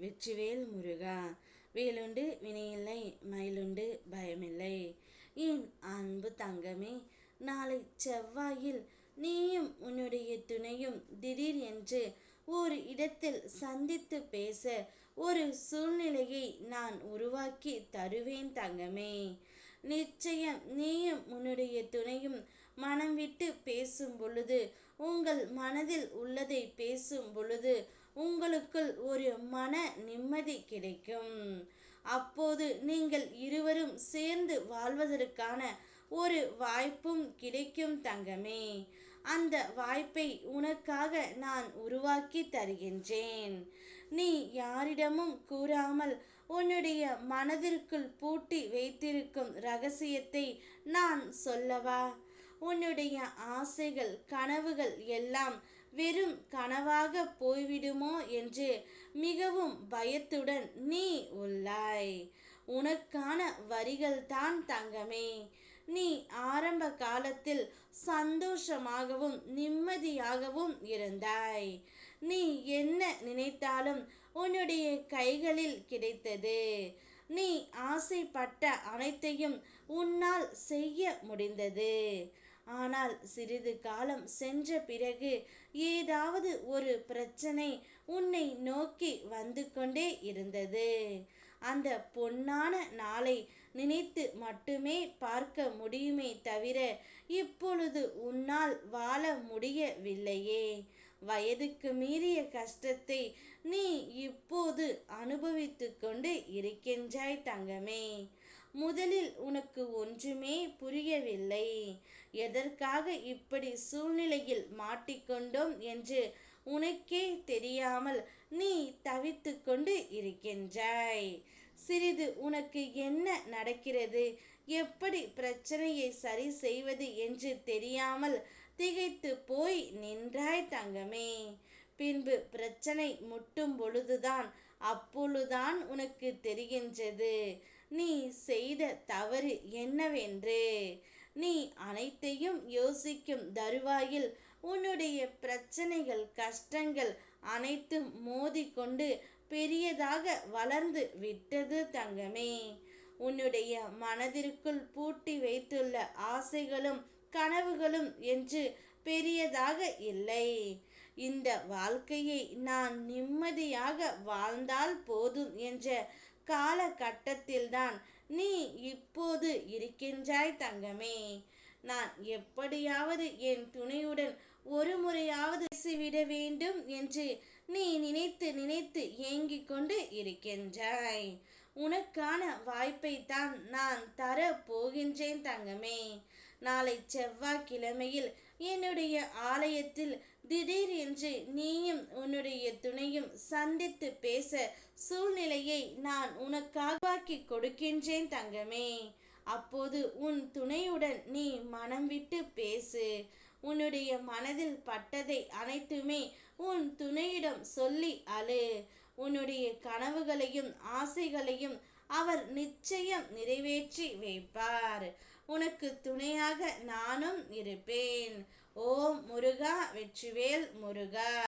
வெற்றிவேல் முருகா. வேலுண்டு வினையில்லை மயிலுண்டு பயமில்லை. என் அன்பு தங்கமே நாளை செவ்வாயில் நீயும் உன்னுடைய துணையும் திடீர் என்று ஒரு இடத்தில் சந்தித்து பேச ஒரு சூழ்நிலையை நான் உருவாக்கி தருவேன் தங்கமே. நிச்சயம் நீயும் உன்னுடைய துணையும் மனம் விட்டு பேசும் பொழுது உங்கள் மனதில் உள்ளதை பேசும் பொழுது உங்களுக்குள் ஒரு மன நிம்மதி கிடைக்கும். அப்போது நீங்கள் இருவரும் சேர்ந்து வாழ்வதற்கான ஒரு வாய்ப்பும் கிடைக்கும் தங்கமே. அந்த வாய்ப்பை உனக்காக நான் உருவாக்கி தருகின்றேன். நீ யாரிடமும் கூறாமல் உன்னுடைய மனதிற்குள் பூட்டி வைத்திருக்கும் ரகசியத்தை நான் சொல்லவா? உன்னுடைய ஆசைகள் கனவுகள் எல்லாம் வெறும் கனவாக போய்விடுமோ என்று மிகவும் பயத்துடன் நீ உள்ளாய். உனக்கான வரிகள் தான் தங்கமே. நீ ஆரம்ப காலத்தில் சந்தோஷமாகவும் நிம்மதியாகவும் இருந்தாய். நீ என்ன நினைத்தாலும் உன்னுடைய கைகளில் கிடைத்தது. நீ ஆசைப்பட்ட அனைத்தையும் உன்னால் செய்ய முடிந்தது. ஆனால் சிறிது காலம் சென்ற பிறகு ஏதாவது ஒரு பிரச்சனை உன்னை நோக்கி வந்து கொண்டே இருந்தது. அந்த பொன்னான நாளை நினைத்து மட்டுமே பார்க்க முடியுமே தவிர இப்பொழுது உன்னால் வாழ முடியவில்லையே. வயதுக்கு மீறிய கஷ்டத்தை நீ இப்போது அனுபவித்து கொண்டு இருக்கின்றாய் தங்கமே. முதலில் உனக்கு ஒன்றுமே புரியவில்லை. எதற்காக இப்படி சூழ்நிலையில் மாட்டிக்கொண்டோம் என்று உனக்கே தெரியாமல் நீ தவித்து கொண்டு இருக்கின்றாய். சிறிது உனக்கு என்ன நடக்கிறது? எப்படி பிரச்சனையை சரி செய்வது என்று தெரியாமல் திகைத்து போய் நின்றாய் தங்கமே. பின்பு பிரச்சனை முட்டும் பொழுதுதான் அப்பொழுதுதான் உனக்கு தெரிகின்றது. நீ செய்த தவறு என்னவென்று? நீ அனைத்தையும் யோசிக்கும் தருவாயில் உன்னுடைய பிரச்சனைகள் கஷ்டங்கள் அனைத்தும் மோதிக்கொண்டு பெரியதாக வளர்ந்து விட்டது தங்கமே. உன்னுடைய மனதிற்குள் பூட்டி வைத்துள்ள ஆசைகளும் கனவுகளும் என்று பெரியதாக இல்லை. இந்த வாழ்க்கையை நான் நிம்மதியாக வாழ்ந்தால் போதும் என்ற காலகட்டத்தில்தான் நீ இப்போது இருக்கின்றாய் தங்கமே. நான் எப்படியாவது என் துணையுடன் ஒரு முறையாவது பேசிவிட வேண்டும் என்று நீ நினைத்து நினைத்து ஏங்கிக் கொண்டு இருக்கின்றாய். உனக்கான வாய்ப்பை தான் நான் தர போகின்றேன் தங்கமே. நாளை செவ்வாய்க்கிழமையில் என்னுடைய ஆலயத்தில் திடீர் என்று நீயும் உன்னுடைய துணையும் சந்தித்து பேச சூழ்நிலையை நான் உனக்காகவாக்கி கொடுக்கின்றேன் தங்கமே. அப்போது உன் துணையுடன் நீ மனம் விட்டு பேசு. உன்னுடைய மனதில் பட்டதை அனைத்துமே உன் துணையிடம் சொல்லி அழு. உன்னுடைய கனவுகளையும் ஆசைகளையும் அவர் நிச்சயம் நிறைவேற்றி வைப்பார். உனக்கு துணையாக நானும் இருப்பேன். ஓம் முருகா வெற்றிவேல் முருகா.